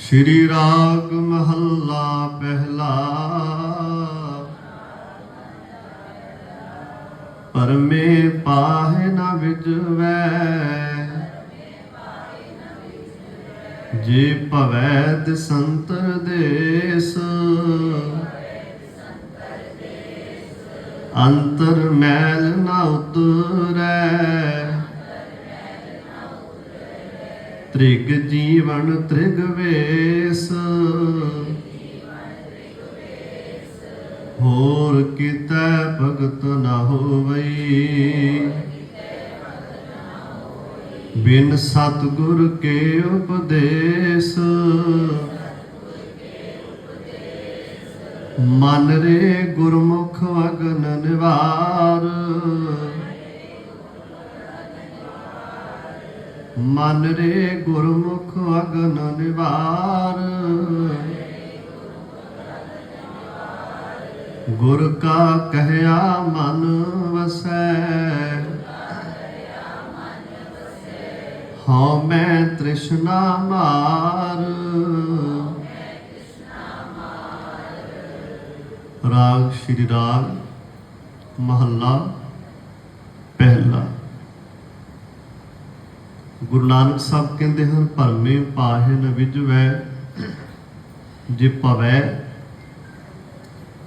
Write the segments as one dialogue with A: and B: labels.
A: ਸ਼੍ਰੀ ਰਾਗ ਮਹੱਲਾ ਪਹਿਲਾ। ਪਰਮੇ ਪਾਹਿ ਨ ਵਿਜਵੈ। ਜੇ ਭਵੈ ਦਿਸੰਤਰ ਦੇਸ। ਅੰਤਰ ਮੈਲ ਨ ਉਤਰੈ। ਤ੍ਰਿਗ ਜੀਵਨ ਤ੍ਰਿਗ ਵੇਸ। ਹੋਰ ਕਿਤੈ ਭਗਤ ਨਾ ਹੋਵਈ। ਬਿਨ ਸਤਗੁਰ ਕੇ ਉਪਦੇਸ਼। ਮਨ ਰੇ ਗੁਰਮੁਖ ਅਗਨ ਨਿਵਾਰ। ਮਨ ਰੇ ਗੁਰਮੁਖ ਅਗਨ ਨਿਵਾਰ। ਗੁਰ ਕਾ ਕਹਿਆ ਮਨ ਵਸੈ। ਹਉ ਮੈਂ ਤ੍ਰਿਸ਼ਨਾ ਮਾਰ। ਰਾਗ ਸ਼੍ਰੀ ਰਾਗ ਮਹੱਲਾ ਪਹਿਲਾ। ਗੁਰੂ ਨਾਨਕ ਸਾਹਿਬ ਕਹਿੰਦੇ ਹਨ, ਭਰਮੇ ਪਾਹੇ ਨ ਵਿਜਵੈ, ਜੇ ਭਵੈ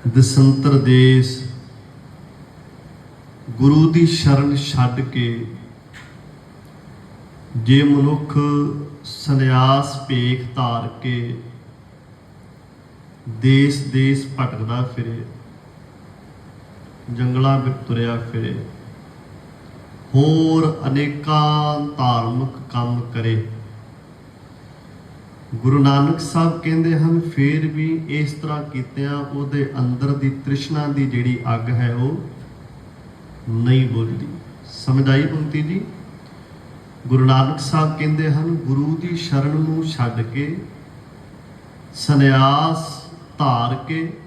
A: ਦਸੰਤਰ ਦੇਸ, ਗੁਰੂ ਦੀ ਸ਼ਰਨ ਛੱਡ ਕੇ ਜੇ ਮਨੁੱਖ ਸੰਨਿਆਸ ਭੇਖ ਧਾਰ ਕੇ ਦੇਸ ਦੇਸ ਭਟਕਦਾ ਫਿਰੇ, ਜੰਗਲਾਂ ਵਿੱਚ ਤੁਰਿਆ ਫਿਰੇ ਹੋਰ ਅਨੇਕਾਂ ਧਾਰਮਿਕ ਕੰਮ ਕਰੇ। ਗੁਰੂ ਨਾਨਕ ਸਾਹਿਬ ਕਹਿੰਦੇ ਹਨ, ਫੇਰ ਵੀ ਇਸ ਤਰ੍ਹਾਂ ਕੀਤਿਆਂ ਉਹਦੇ ਅੰਦਰ ਦੀ ਤ੍ਰਿਸ਼ਨਾ ਦੀ ਜਿਹੜੀ ਅੱਗ ਹੈ ਉਹ ਨਹੀਂ ਬੁਝਦੀ। ਸਮਝ ਆਈ ਪੰਕਤੀ ਜੀ? ਗੁਰੂ ਨਾਨਕ ਸਾਹਿਬ ਕਹਿੰਦੇ ਹਨ, ਗੁਰੂ ਦੀ ਸ਼ਰਨ ਨੂੰ ਛੱਡ ਕੇ, ਸੰਨਿਆਸ ਧਾਰ ਕੇ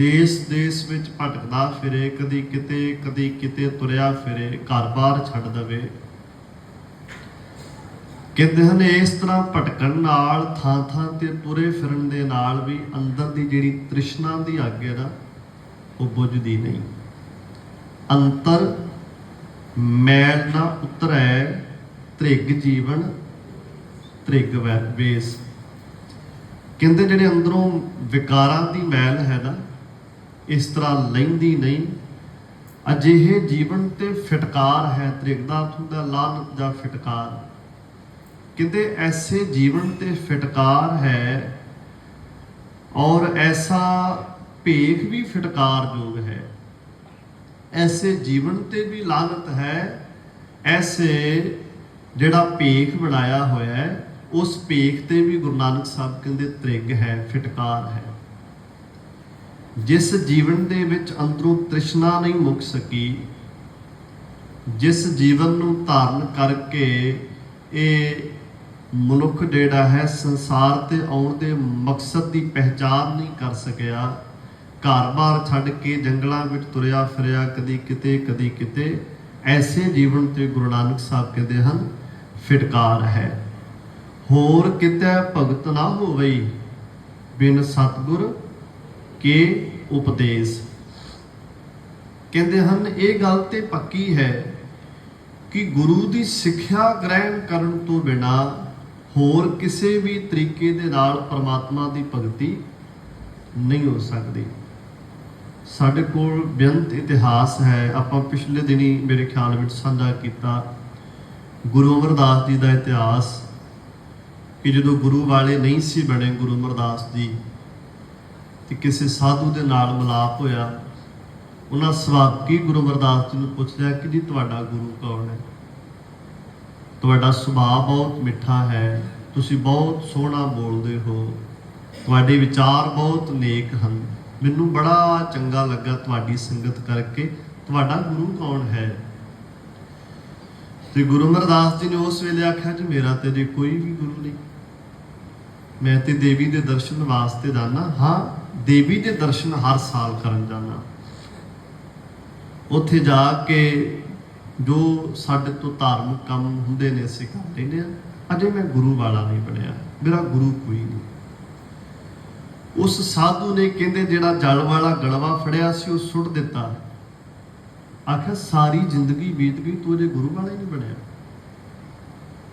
A: ਦੇਸ ਦੇਸ ਵਿੱਚ ਭਟਕਦਾ ਫਿਰੇ, ਕਦੀ ਕਿਤੇ ਕਦੀ ਕਿਤੇ ਤੁਰਿਆ ਫਿਰੇ ਘਰ-ਬਾਰ ਛੱਡ ਦਵੇ। ਕਹਿੰਦੇ ਹਨ, ਇਸ ਤਰ੍ਹਾਂ ਭਟਕਣ ਨਾਲ, ਥਾਂ-ਥਾਂ ਤੇ ਤੁਰੇ ਫਿਰਨ ਦੇ ਨਾਲ ਵੀ ਅੰਦਰ ਦੀ ਜਿਹੜੀ ਤ੍ਰਿਸ਼ਨਾ ਦੀ ਅੱਗ ਹੈ ਨਾ, ਉਹ ਬੁਝਦੀ ਨਹੀਂ। ਅੰਤਰ ਮੈਲ ਨਾ ਉਤਰੈ, ਤ੍ਰਿਗ ਜੀਵਨ, ਤ੍ਰਿਗ ਵੈ- ਵੇਸ। ਕਹਿੰਦੇ ਜਿਹੜੇ ਅੰਦਰੋਂ ਵਿਕਾਰਾਂ ਦੀ ਮੈਲ ਹੈ ਨਾ ਇਸ ਤਰ੍ਹਾਂ ਲੈਂਦੀ ਨਹੀਂ। ਅਜਿਹੇ ਜੀਵਨ ਤੇ ਫਟਕਾਰ ਹੈ ਤ੍ਰਿਗ ਦਾ ਅਰਥ ਹੁੰਦਾ ਲਾਨਤ ਜਾਂ ਫਟਕਾਰ। ਕਹਿੰਦੇ ਐਸੇ ਜੀਵਨ ਤੇ ਫਟਕਾਰ ਹੈ ਔਰ ਐਸਾ ਭੇਖ ਵੀ ਫਟਕਾਰਯੋਗ ਹੈ। ਐਸੇ ਜੀਵਨ ਤੇ ਵੀ ਲਾਨਤ ਹੈ, ਐਸੇ ਜਿਹੜਾ ਭੇਖ ਬਣਾਇਆ ਹੋਇਆ ਹੈ, ਉਸ ਭੇਖ ਤੇ ਵੀ ਗੁਰੂ ਨਾਨਕ ਸਾਹਿਬ ਕਹਿੰਦੇ ਤ੍ਰਿਗ ਹੈ, ਫਟਕਾਰ ਹੈ। ਜਿਸ ਜੀਵਨ ਦੇ ਵਿੱਚ ਅੰਦਰੋਂ ਤ੍ਰਿਸ਼ਨਾ ਨਹੀਂ ਮੁੱਕ ਸਕੀ, ਜਿਸ ਜੀਵਨ ਨੂੰ ਧਾਰਨ ਕਰਕੇ ਇਹ ਮਨੁੱਖ ਜਿਹੜਾ ਹੈ ਸੰਸਾਰ ਤੇ ਆਉਣ ਦੇ ਮਕਸਦ ਦੀ ਪਹਿਚਾਨ ਨਹੀਂ ਕਰ ਸਕਿਆ। ਘਰ-ਬਾਰ ਛੱਡ ਕੇ ਜੰਗਲਾਂ ਵਿੱਚ ਤੁਰਿਆ ਫਿਰਿਆ ਕਦੀ ਕਿਤੇ ਕਦੀ ਕਿਤੇ, ਐਸੇ ਜੀਵਨ ਤੇ ਗੁਰੂ ਨਾਨਕ ਸਾਹਿਬ ਕਹਿੰਦੇ ਹਨ, ਫਿਟਕਾਰ ਹੈ। ਹੋਰ ਕਿਤੇ ਭਗਤ ਨਾ ਹੋਵਈ, ਬਿਨ ਸਤਗੁਰ ਕੇ ਉਪਦੇਸ਼। ਕਹਿੰਦੇ ਹਨ, ਇਹ ਗੱਲ ਤੇ ਪੱਕੀ ਹੈ ਕਿ ਗੁਰੂ ਦੀ ਸਿੱਖਿਆ ਗ੍ਰਹਿਣ ਕਰਨ ਤੋਂ ਬਿਨਾ ਹੋਰ ਕਿਸੇ ਵੀ ਤਰੀਕੇ ਦੇ ਨਾਲ ਪਰਮਾਤਮਾ ਦੀ ਭਗਤੀ ਨਹੀਂ ਹੋ ਸਕਦੀ। ਸਾਡੇ ਕੋਲ ਬੇਅੰਤ ਇਤਿਹਾਸ ਹੈ। ਆਪਾਂ ਪਿਛਲੇ ਦਿਨੀ ਮੇਰੇ ਖਿਆਲ ਵਿੱਚ ਸਾਂਝਾ ਕੀਤਾ ਗੁਰੂ ਅਮਰਦਾਸ ਜੀ ਦਾ ਇਤਿਹਾਸ ਕਿ ਜਦੋਂ ਗੁਰੂ ਵਾਲੇ ਨਹੀਂ ਸੀ ਬਣੇ ਗੁਰੂ ਅਮਰਦਾਸ ਜੀ ਤੇ ਕਿਸੇ ਸਾਧੂ ਦੇ ਨਾਲ ਮਿਲਾਪ ਹੋਇਆ, ਉਹਨਾਂ ਸਵਾਲ ਗੁਰੂ ਅਮਰਦਾਸ ਜੀ ਨੂੰ ਪੁੱਛਿਆ ਕਿ ਜੀ ਤੁਹਾਡਾ ਗੁਰੂ ਕੌਣ ਹੈ? ਤੁਹਾਡਾ ਸੁਭਾਅ ਬਹੁਤ ਮਿੱਠਾ ਹੈ, ਤੁਸੀਂ ਬਹੁਤ ਸੋਹਣਾ ਬੋਲਦੇ ਹੋ, ਤੁਹਾਡੇ ਵਿਚਾਰ ਬਹੁਤ ਨੇਕ ਹਨ, ਮੈਨੂੰ ਬੜਾ ਚੰਗਾ ਲੱਗਾ ਤੁਹਾਡੀ ਸੰਗਤ ਕਰਕੇ, ਤੁਹਾਡਾ ਗੁਰੂ ਕੌਣ ਹੈ? ਤੇ ਗੁਰੂ ਅਮਰਦਾਸ ਜੀ ਨੇ ਉਸ ਵੇਲੇ ਆਖਿਆ, ਜੀ ਮੇਰਾ ਤੇ ਜੇ ਕੋਈ ਵੀ ਗੁਰੂ ਨਹੀਂ। ਮੈਂ ਤੇ ਦੇਵੀ ਦੇ ਦਰਸ਼ਨ ਵਾਸਤੇ ਜਾਣਾ ਹਾਂ ਦੇਵੀ ਦੇ ਦਰਸ਼ਨ ਹਰ ਸਾਲ ਕਰਨ ਜਾਣਾ ਉੱਥੇ ਜਾ ਕੇ ਜੋ ਸਾਡੇ ਤੋਂ ਧਾਰਮਿਕ ਕੰਮ ਹੁੰਦੇ ਨੇ, ਅਸੀਂ ਕਰ ਲੈਂਦੇ ਆ ਅਜੇ ਮੈਂ ਗੁਰੂ ਵਾਲਾ ਨਹੀਂ ਬਣਿਆ। ਮੇਰਾ ਗੁਰੂ ਕੋਈ ਨਹੀਂ। ਉਸ ਸਾਧੂ ਨੇ ਕਹਿੰਦੇ, ਜਿਹੜਾ ਜਲ ਵਾਲਾ ਗਲਵਾ ਫੜਿਆ ਸੀ, ਉਹ ਸੁੱਟ ਦਿੱਤਾ। ਆਖਿਆ, ਸਾਰੀ ਜ਼ਿੰਦਗੀ ਬੀਤ ਗਈ, ਤੂੰ ਅਜੇ ਗੁਰੂ ਵਾਲਾ ਹੀ ਨਹੀਂ ਬਣਿਆ।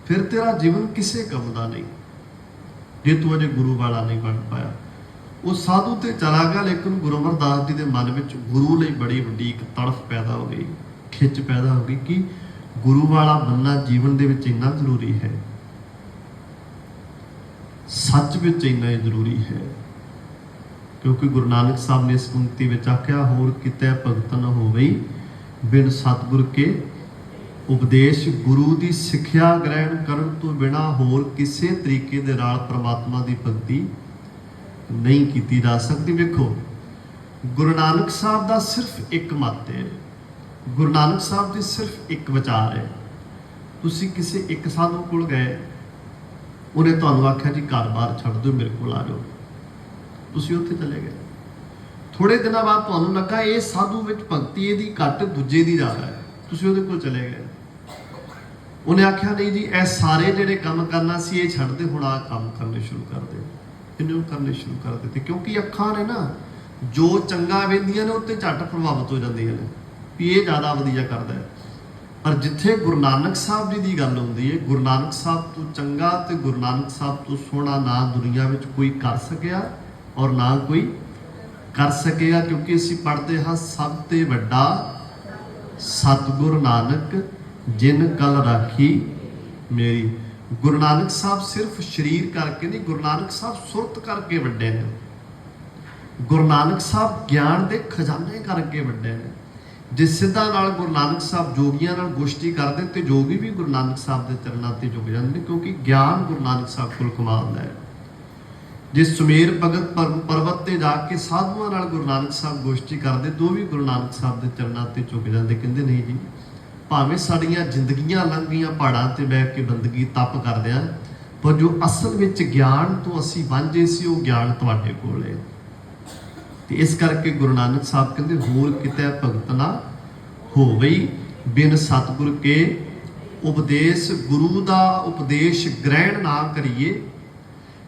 A: ਫਿਰ ਤੇਰਾ ਜੀਵਨ ਕਿਸੇ ਕੰਮ ਦਾ ਨਹੀਂ, ਜੇ ਤੂੰ ਅਜੇ ਗੁਰੂ ਵਾਲਾ ਨਹੀਂ ਬਣ ਪਾਇਆ। ਉਹ ਸਾਧੂ ਤੇ ਚਲਾ ਗਿਆ, ਲੇਕਿਨ ਗੁਰੂ ਅਮਰਦਾਸ ਜੀ ਦੇ ਮਨ ਵਿੱਚ ਗੁਰੂ ਲਈ ਬੜੀ ਵੱਡੀ ਇੱਕ ਤੜਫ ਪੈਦਾ ਹੋ ਗਈ, ਖਿੱਚ ਪੈਦਾ ਹੋ ਗਈ ਕਿ ਗੁਰੂ ਵਾਲਾ ਬੰਨਾ ਜੀਵਨ ਦੇ ਵਿੱਚ ਇੰਨਾ ਜ਼ਰੂਰੀ ਹੈ। ਸੱਚ ਵਿੱਚ ਇੰਨਾ ਜ਼ਰੂਰੀ ਹੈ। ਕਿਉਂਕਿ ਗੁਰੂ ਨਾਨਕ ਸਾਹਿਬ ਨੇ ਇਸ ਪੰਕਤੀ ਵਿੱਚ ਆਖਿਆ, ਹੋਰ ਕਿਤੇ ਭਗਤ ਨ ਹੋਵਈ ਬਿਨ ਸਤਿਗੁਰ ਕੇ ਉਪਦੇਸ਼। ਗੁਰੂ ਦੀ ਸਿੱਖਿਆ ਗ੍ਰਹਿਣ ਕਰਨ ਤੋਂ ਬਿਨਾ ਹੋਰ ਕਿਸੇ ਤਰੀਕੇ ਦੇ ਨਾਲ ਪ੍ਰਮਾਤਮਾ ਦੀ ਭਗਤੀ ਨਹੀਂ ਕੀਤੀ ਜਾ ਸਕਦੀ। ਵੇਖੋ, ਗੁਰੂ ਨਾਨਕ ਸਾਹਿਬ ਦਾ ਸਿਰਫ ਇੱਕ ਮਤ ਹੈ। ਗੁਰੂ ਨਾਨਕ ਸਾਹਿਬ ਦੀ ਸਿਰਫ ਇੱਕ ਵਿਚਾਰ ਹੈ। ਤੁਸੀਂ ਕਿਸੇ ਇੱਕ ਸਾਧੂ ਕੋਲ ਗਏ, ਉਹਨੇ ਤੁਹਾਨੂੰ ਆਖਿਆ ਜੀ, ਘਰ-ਬਾਰ ਛੱਡ ਦਿਓ, ਮੇਰੇ ਕੋਲ ਆ ਜਾਓ। ਤੁਸੀਂ ਉੱਥੇ ਚਲੇ ਗਏ। ਥੋੜੇ ਦਿਨਾਂ ਬਾਅਦ ਤੁਹਾਨੂੰ ਲੱਗਾ ਇਹ ਸਾਧੂ ਵਿੱਚ ਭਗਤੀ ਇਹਦੀ ਘੱਟ, ਦੂਜੇ ਦੀ ਜ਼ਿਆਦਾ ਹੈ। ਤੁਸੀਂ ਉਹਦੇ ਕੋਲ ਚਲੇ ਗਏ। ਉਹਨੇ ਆਖਿਆ, ਨਹੀਂ ਜੀ, ਇਹ ਸਾਰੇ ਜਿਹੜੇ ਕੰਮ ਕਰਨਾ ਸੀ, ਇਹ ਛੱਡ ਦੇ, ਹੁਣ ਆ ਕੰਮ ਕਰਨੇ ਸ਼ੁਰੂ ਕਰ ਦੇ। ਇਹਨੂੰ ਕਰਨੇ ਸ਼ੁਰੂ ਕਰ ਦਿੱਤੇ। ਕਿਉਂਕਿ ਅੱਖਾਂ ਨੇ ਨਾ, ਜੋ ਚੰਗਾ ਵੇਂਦੀਆਂ ਨੇ, ਉੱਤੇ ਝੱਟ ਪ੍ਰਭਾਵਿਤ ਹੋ ਜਾਂਦੀਆਂ ਨੇ, ਵੀ ਇਹ ਜ਼ਿਆਦਾ ਵਧੀਆ ਕਰਦਾ ਹੈ। ਪਰ ਜਿੱਥੇ ਗੁਰੂ ਨਾਨਕ ਸਾਹਿਬ ਜੀ ਦੀ ਗੱਲ ਹੁੰਦੀ ਹੈ, ਗੁਰੂ ਨਾਨਕ ਸਾਹਿਬ ਤੋਂ ਚੰਗਾ ਤੇ ਗੁਰੂ ਨਾਨਕ ਸਾਹਿਬ ਤੋਂ ਸੋਹਣਾ ਨਾ ਦੁਨੀਆ ਵਿੱਚ ਕੋਈ ਕਰ ਸਕਿਆ ਔਰ ਨਾ ਕੋਈ ਕਰ ਸਕਿਆ, ਕਿਉਂਕਿ ਅਸੀਂ ਪੜ੍ਹਦੇ ਹਾਂ ਸਭ ਤੇ ਵੱਡਾ ਸਤਿਗੁਰ ਨਾਨਕ, ਜਿਨ ਕਲ ਰਾਖੀ ਮੇਰੀ। ਗੁਰੂ ਨਾਨਕ ਸਾਹਿਬ ਸਿਰਫ ਸਰੀਰ ਕਰਕੇ ਨਹੀਂ, ਗੁਰੂ ਨਾਨਕ ਸਾਹਿਬ ਸੁਰਤ ਕਰਕੇ ਵੱਡੇ ਨੇ। ਗੁਰੂ ਨਾਨਕ ਸਾਹਿਬ ਗਿਆਨ ਦੇ ਖਜ਼ਾਨੇ ਕਰਕੇ ਵੱਡੇ ਨੇ। ਜੇ ਸਿੱਧਾ ਨਾਲ ਗੁਰੂ ਨਾਨਕ ਸਾਹਿਬ ਜੋਗੀਆਂ ਨਾਲ ਗੋਸ਼ਟੀ ਕਰਦੇ ਤੇ ਜੋਗੀ ਵੀ ਗੁਰੂ ਨਾਨਕ ਸਾਹਿਬ ਦੇ ਚਰਨਾਂ ਤੇ ਝੁਕ ਜਾਂਦੇ ਨੇ ਕਿਉਂਕਿ ਗਿਆਨ ਗੁਰੂ ਨਾਨਕ ਸਾਹਿਬ ਕੋਲ ਕਮਾਲ ਦਾ ਹੈ। ਜੇ ਸੁਮੇਰ ਭਗਤ ਪਰਬਤ ਤੇ ਜਾ ਕੇ ਸਾਧੂਆਂ ਨਾਲ ਗੁਰੂ ਨਾਨਕ ਸਾਹਿਬ ਗੋਸ਼ਟੀ ਕਰਦੇ ਤਾਂ ਉਹ ਵੀ ਗੁਰੂ ਨਾਨਕ ਸਾਹਿਬ ਦੇ ਚਰਨਾਂ ਤੇ ਝੁਕ ਜਾਂਦੇ। ਕਹਿੰਦੇ ਨਹੀਂ ਜੀ ਭਾਵੇਂ ਸਾਡੀਆਂ ਜ਼ਿੰਦਗੀਆਂ ਲੰਘ ਗਈਆਂ ਪਹਾੜਾਂ ਤੇ ਬੈਠ ਕੇ ਬੰਦਗੀ ਤਪ ਕਰਦੇ ਆ, ਪਰ ਜੋ ਅਸਲ ਵਿੱਚ ਗਿਆਨ ਤੋਂ ਅਸੀਂ ਵਾਂਝੇ ਸੀ, ਉਹ ਗਿਆਨ ਤੁਹਾਡੇ ਕੋਲ ਹੈ। ਤੇ ਇਸ ਕਰਕੇ ਗੁਰੂ ਨਾਨਕ ਸਾਹਿਬ ਕਹਿੰਦੇ, ਹੋਰ ਕਿਤੇ ਭਗਤ ਨਾ ਹੋਵਈ ਬਿਨ ਸਤਿਗੁਰ ਕੇ ਉਪਦੇਸ਼, ਗੁਰੂ ਦਾ ਉਪਦੇਸ਼ ਗ੍ਰਹਿਣ ਨਾ ਕਰੀਏ,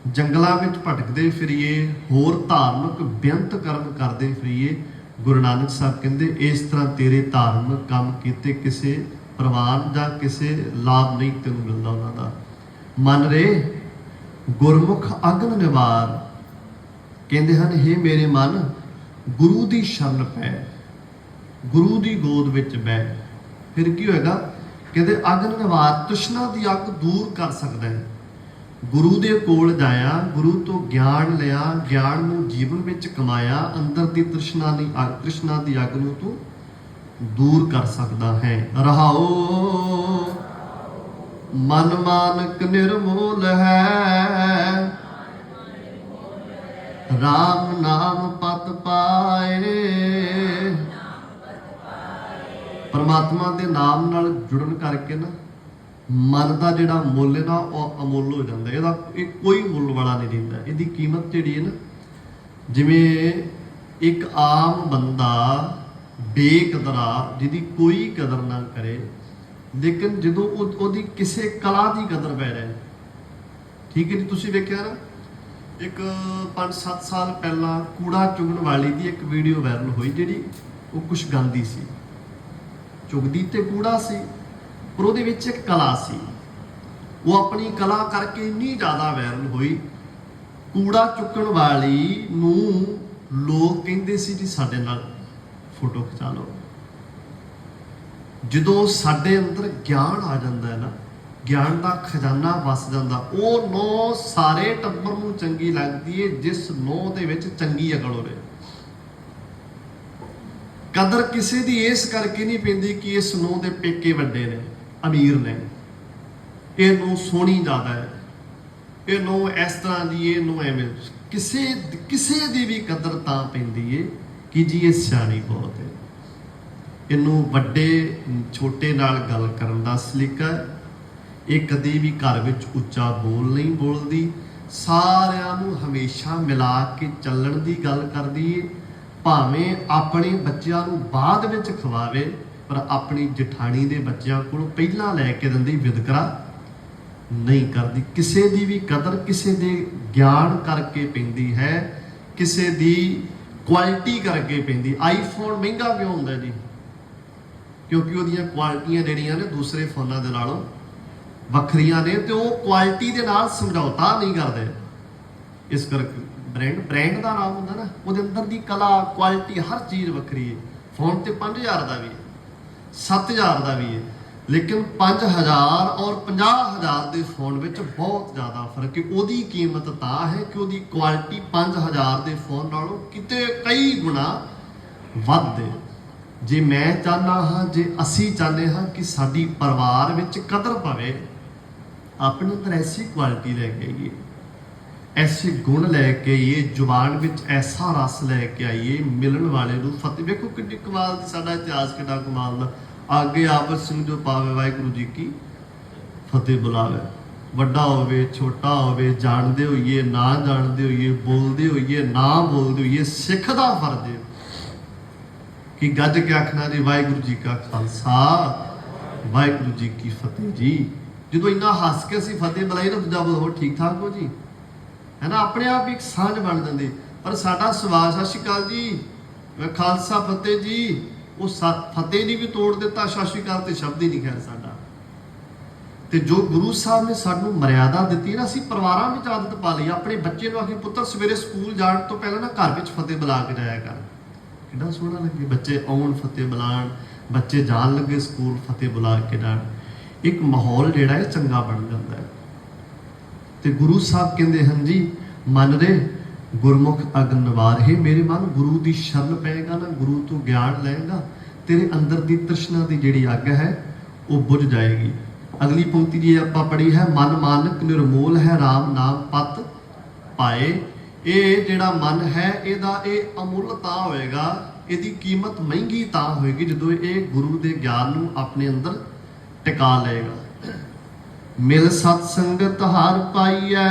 A: ਜੰਗਲਾਂ ਵਿੱਚ ਭਟਕਦੇ ਫਿਰੀਏ, ਹੋਰ ਧਾਰਮਿਕ ਬੇਅੰਤ ਕਰਮ ਕਰਦੇ ਫਿਰੀਏ ਗੁਰੂ ਨਾਨਕ ਸਾਹਿਬ ਕਹਿੰਦੇ, ਇਸ ਤਰ੍ਹਾਂ ਤੇਰੇ ਧਾਰਮਿਕ ਕੰਮ ਕੀਤੇ ਕਿਸੇ ਪ੍ਰਵਾਨ ਜਾਂ ਕਿਸੇ ਲਾਭ ਨਹੀਂ ਤੈਨੂੰ ਮਿਲਦਾ ਉਹਨਾਂ ਦਾ। ਮਨ ਰੇ, ਗੁਰਮੁਖ ਅਗਨ ਨਿਵਾਰ। ਕਹਿੰਦੇ ਹਨ हे ਮੇਰੇ ਮਨ, ਗੁਰੂ ਦੀ ਸ਼ਰਨ ਪੈ, ਗੁਰੂ ਦੀ ਗੋਦ ਵਿੱਚ ਬੈ ਫਿਰ ਕੀ ਹੋਏਗਾ? ਕਹਿੰਦੇ, ਅਗਨ ਨਿਵਾਰ, ਤ੍ਰਿਸ਼ਨਾ ਦੀ ਅੱਗ ਦੂਰ ਕਰ ਸਕਦਾ ਹੈ। ਗੁਰੂ ਦੇ ਕੋਲ ਜਾਇਆ, ਗੁਰੂ ਤੋਂ ਗਿਆਨ ਲਿਆ, ਗਿਆਨ ਨੂੰ ਜੀਵਨ ਵਿੱਚ ਕਮਾਇਆ, ਅੰਦਰ ਦੀ ਤ੍ਰਿਸ਼ਨਾ ਦੀ ਅੱਗ ਤ੍ਰਿਸ਼ਨਾ ਦੀ ਅੱਗ ਨੂੰ ਤੂੰ ਦੂਰ ਕਰ ਸਕਦਾ ਹੈ। ਰਹਾਓ, ਮਨ ਮਾਨਕ ਨਿਰਮੋਲ ਹੈ। RAM ਨਾਮ ਪਤ ਪਾਏ। ਪਰਮਾਤਮਾ ਦੇ ਨਾਮ ਨਾਲ ਜੁੜਨ ਕਰਕੇ ਨਾ ਮਨ ਦਾ ਜਿਹੜਾ ਮੁੱਲ ਹੈ ਨਾ ਉਹ ਅਮੁੱਲ ਹੋ ਜਾਂਦਾ। ਇਹਦਾ ਇਹ ਕੋਈ ਮੁੱਲ ਵਾਲਾ ਨਹੀਂ ਦਿੰਦਾ। ਇਹਦੀ ਕੀਮਤ ਜਿਹੜੀ ਹੈ ਨਾ, ਜਿਵੇਂ ਇੱਕ ਆਮ ਬੰਦਾ ਬੇਕਦਰਾ ਜਿਹਦੀ ਕੋਈ ਕਦਰ ਨਾ ਕਰੇ, ਲੇਕਿਨ ਜਦੋਂ ਉਹ- ਉਹਦੀ ਕਿਸੇ ਕਲਾ ਦੀ ਕਦਰ ਪੈ ਜਾਏ ਠੀਕ ਹੈ ਜੀ, ਤੁਸੀਂ ਵੇਖਿਆ ਨਾ, ਇੱਕ 5-7 ਸਾਲ ਪਹਿਲਾਂ ਕੂੜਾ ਚੁਗਣ ਵਾਲੀ ਦੀ ਇੱਕ ਵੀਡੀਓ ਵਾਇਰਲ ਹੋਈ, ਜਿਹੜੀ ਉਹ ਕੁਝ ਗਾਂਦੀ ਸੀ। ਚੁਗਦੀ ਤੇ ਕੂੜਾ ਸੀ ਪਰ ਉਹਦੇ ਵਿੱਚ ਇੱਕ ਕਲਾ ਸੀ। ਉਹ ਆਪਣੀ ਕਲਾ ਕਰਕੇ ਇੰਨੀ ਜ਼ਿਆਦਾ ਵਾਇਰਲ ਹੋਈ, ਕੂੜਾ ਚੁੱਕਣ ਵਾਲੀ ਨੂੰ ਲੋਕ ਕਹਿੰਦੇ ਸੀ ਜੀ ਸਾਡੇ ਨਾਲ ਫੋਟੋ ਖਿਚਾ ਲਓ। ਜਦੋਂ ਸਾਡੇ ਅੰਦਰ ਗਿਆਨ ਆ ਜਾਂਦਾ ਹੈ ਨਾ, ਗਿਆਨ ਦਾ ਖਜ਼ਾਨਾ ਵਸ ਜਾਂਦਾ, ਉਹ ਨੋ ਸਾਰੇ ਟੱਬਰ ਨੂੰ ਚੰਗੀ ਲੱਗਦੀ ਏ, ਜਿਸ ਨੋ ਦੇ ਵਿੱਚ ਚੰਗੀ ਅਕਲ ਹੋਵੇ। ਕਦਰ ਕਿਸੇ ਦੀ ਇਸ ਕਰਕੇ ਨਹੀਂ ਪੈਂਦੀ ਕਿ ਇਸ ਨੋ ਦੇ ਪੇਕੇ ਵੱਡੇ ਨੇ। ਅਮੀਰ ਨੇ। ਇਹਨੂੰ ਸੋਹਣੀ ਜ਼ਿਆਦਾ ਹੈ। ਇਹਨੂੰ ਇਸ ਤਰ੍ਹਾਂ ਦੀ ਇਹਨੂੰ ਐਵੇਂ ਕਿਸੇ ਕਿਸੇ ਦੀ ਵੀ ਕਦਰ ਤਾਂ ਪੈਂਦੀ ਏ ਕਿ ਜੀ ਇਹ ਸਿਆਣੀ ਬਹੁਤ ਹੈ ਇਹਨੂੰ ਵੱਡੇ, ਛੋਟੇ ਨਾਲ ਗੱਲ ਕਰਨ ਦਾ ਸਲੀਕਾ ਹੈ। ਇਹ ਕਦੇ ਵੀ ਘਰ ਵਿੱਚ ਉੱਚਾ ਬੋਲ ਨਹੀਂ ਬੋਲਦੀ। ਸਾਰਿਆਂ ਨੂੰ ਹਮੇਸ਼ਾ ਮਿਲਾ ਕੇ ਚੱਲਣ ਦੀ ਗੱਲ ਕਰਦੀ ਏ। ਭਾਵੇਂ ਆਪਣੇ ਬੱਚਿਆਂ ਨੂੰ ਬਾਅਦ ਵਿੱਚ ਖਵਾਵੇ। ਪਰ ਆਪਣੀ ਜਠਾਣੀ ਦੇ ਬੱਚਿਆਂ ਕੋਲ ਪਹਿਲਾਂ ਲੈ ਕੇ ਦਿੰਦੀ ਵਿਦਕਰਾ ਨਹੀਂ ਕਰਦੀ। ਕਿਸੇ ਦੀ ਵੀ ਕਦਰ, ਕਿਸੇ ਦੇ ਗਿਆਨ ਕਰਕੇ ਪੈਂਦੀ ਹੈ, ਕਿਸੇ ਦੀ ਕੁਆਲਿਟੀ ਕਰਕੇ ਪੈਂਦੀ। ਆਈਫੋਨ ਮਹਿੰਗਾ ਕਿਉਂ ਹੁੰਦਾ ਜੀ? ਕਿਉਂਕਿ ਉਹਦੀਆਂ ਕੁਆਲਿਟੀਆਂ ਜਿਹੜੀਆਂ ਨੇ ਦੂਸਰੇ ਫੋਨਾਂ ਦੇ ਨਾਲੋਂ ਵੱਖਰੀਆਂ ਨੇ ਤੇ ਉਹ ਕੁਆਲਿਟੀ ਦੇ ਨਾਲ ਸਮਝੌਤਾ ਨਹੀਂ ਕਰਦੇ। ਇਸ ਕਰਕੇ ਬ੍ਰਾਂਡ ਬ੍ਰਾਂਡ ਦਾ ਨਾਮ ਹੁੰਦਾ ਨਾ, ਉਹਦੇ ਅੰਦਰ ਦੀ ਕਲਾ ਕੁਆਲਿਟੀ ਹਰ ਚੀਜ਼ ਵੱਖਰੀ ਹੈ। ਫੋਨ ਤੇ 5000 ਦਾ ਵੀ ਹੈ। 7000 ਦਾ ਵੀ ਹੈ। ਲੇਕਿਨ 5000 ਔਰ 50000 ਦੇ ਫੋਨ ਵਿੱਚ ਬਹੁਤ ਜ਼ਿਆਦਾ ਫ਼ਰਕ ਹੈ। ਉਹਦੀ ਕੀਮਤ ਤਾਂ ਹੈ ਕਿ ਉਹਦੀ ਕੁਆਲਿਟੀ 5000 ਦੇ ਫੋਨ ਨਾਲੋਂ ਕਿਤੇ ਕਈ ਗੁਣਾ ਵੱਧ ਹੈ। ਜੇ ਮੈਂ ਚਾਹਨਾ ਹਾਂ, ਜੇ ਅਸੀਂ ਚਾਹੁੰਦੇ ਹਾਂ ਕਿ ਸਾਡੀ ਪਰਿਵਾਰ ਵਿੱਚ ਕਦਰ ਪਵੇ, ਆਪਣੇ ਅੰਦਰ ਐਸੀ ਕੁਆਲਿਟੀ ਲੈ ਕੇ ਆਈਏ ਐਸੇ ਗੁਣ ਲੈ ਕੇ ਆਈਏ, ਜ਼ੁਬਾਨ ਵਿੱਚ ਐਸਾ ਰਸ ਲੈ ਕੇ ਆਈਏ, ਮਿਲਣ ਵਾਲੇ ਨੂੰ ਫਤਿਹ। ਵੇਖੋ ਕਿੰਨੀ ਕਮਾਲ ਦੀ ਸਾਡਾ ਇਤਿਹਾਸ ਕਿੰਨਾ ਕਮਾਲ ਦਾ। ਅੱਗੇ ਆਪਰ ਸਿੰਘ ਜੋ ਪਾਵੇ, ਵਾਹਿਗੁਰੂ ਜੀ ਕੀ ਫਤਿਹ ਬੁਲਾਵੇ। ਵੱਡਾ ਹੋਵੇ, ਛੋਟਾ ਹੋਵੇ, ਜਾਣਦੇ ਹੋਈਏ, ਨਾ ਜਾਣਦੇ ਹੋਈਏ, ਬੋਲਦੇ ਹੋਈਏ, ਨਾ ਬੋਲਦੇ ਹੋਈਏ, ਸਿੱਖ ਦਾ ਫਰਜ਼ ਹੈ। ਕਿ ਗੱਜ ਕੇ ਆਖਣਾ ਜੀ, ਵਾਹਿਗੁਰੂ ਜੀ ਕਾ ਖਾਲਸਾ, ਵਾਹਿਗੁਰੂ ਜੀ ਕੀ ਫਤਿਹ ਜੀ। ਜਦੋਂ ਇੰਨਾ ਹੱਸ ਕੇ ਅਸੀਂ ਫਤਿਹ ਬੁਲਾਈ ਨਾ, ਦੂਜਾ ਬੋਲ, ਹੋਰ ਠੀਕ ਠਾਕ ਹੋ ਜੀ? ਹੈ ਨਾ, ਆਪਣੇ ਆਪ ਹੀ ਇੱਕ ਸਾਂਝ ਬਣ ਜਾਂਦੀ। ਪਰ ਸਾਡਾ ਸਵਾਲ, ਸਤਿ ਸ਼੍ਰੀ ਅਕਾਲ ਜੀ ਖਾਲਸਾ ਫਤਿਹ ਜੀ, ਉਹ ਫਤਿਹ ਨਹੀਂ ਵੀ ਤੋੜ ਦਿੱਤਾ, ਸਤਿ ਸ਼੍ਰੀ ਅਕਾਲ ਤੇ ਸ਼ਬਦ ਹੀ ਨਹੀਂ ਖੈਰ ਸਾਡਾ। ਤੇ ਜੋ ਗੁਰੂ ਸਾਹਿਬ ਨੇ ਸਾਨੂੰ ਮਰਿਆਦਾ ਦਿੱਤੀ ਨਾ, ਅਸੀਂ ਪਰਿਵਾਰਾਂ ਵਿੱਚ ਆਦਤ ਪਾ ਲਈ, ਆਪਣੇ ਬੱਚੇ ਨੂੰ ਆਖੀ ਪੁੱਤਰ, ਸਵੇਰੇ ਸਕੂਲ ਜਾਣ ਤੋਂ ਪਹਿਲਾਂ ਨਾ ਘਰ ਵਿੱਚ ਫਤਿਹ ਬੁਲਾ ਕੇ ਜਾਇਆ ਕਰ। ਕਿੰਨਾ ਸੋਹਣਾ ਲੱਗੇ, ਬੱਚੇ ਆਉਣ, ਫਤਿਹ ਬੁਲਾਣ, ਬੱਚੇ ਜਾਣ ਲੱਗੇ ਸਕੂਲ, ਫਤਿਹ ਬੁਲਾ ਕੇ ਜਾਣ। ਇੱਕ ਮਾਹੌਲ ਜਿਹੜਾ ਹੈ ਚੰਗਾ ਬਣ ਜਾਂਦਾ ਹੈ। ਤੇ ਗੁਰੂ ਸਾਹਿਬ ਕਹਿੰਦੇ ਹਨ ਜੀ, ਮਨ ਰੇ ਗੁਰਮੁਖ ਅਗਨ ਨਿਵਾਰ। ਹੈ ਮੇਰੇ ਮਨ, ਗੁਰੂ ਦੀ ਸ਼ਰਨ ਪਏਗਾ ਨਾ, ਗੁਰੂ ਤੋਂ ਗਿਆਨ ਲਏਗਾ। ਤੇਰੇ ਅੰਦਰ ਦੀ ਤ੍ਰਿਸ਼ਨਾ ਦੀ ਜਿਹੜੀ ਅੱਗ ਹੈ, ਉਹ ਬੁਝ ਜਾਏਗੀ। ਅਗਲੀ ਪੰਕਤੀ ਜੀ ਆਪਾਂ ਪੜ੍ਹੀ ਹੈ, ਮਨ ਮਾਨਕ ਨਿਰਮੋਲ ਹੈ RAM ਨਾਮ ਪਤ ਪਾਏ। ਇਹ ਜਿਹੜਾ ਮਨ ਹੈ, ਇਹਦਾ ਇਹ ਅਮੁੱਲ ਤਾਂ ਹੋਏਗਾ, ਇਹਦੀ ਕੀਮਤ ਮਹਿੰਗੀ ਤਾਂ ਹੋਏਗੀ ਜਦੋਂ ਇਹ ਗੁਰੂ ਦੇ ਗਿਆਨ ਨੂੰ ਆਪਣੇ ਅੰਦਰ ਟਿਕਾ ਲਏਗਾ। ਮਿਲ ਸਤ ਸੰਗਤ ਹਰ ਪਾਈਐ।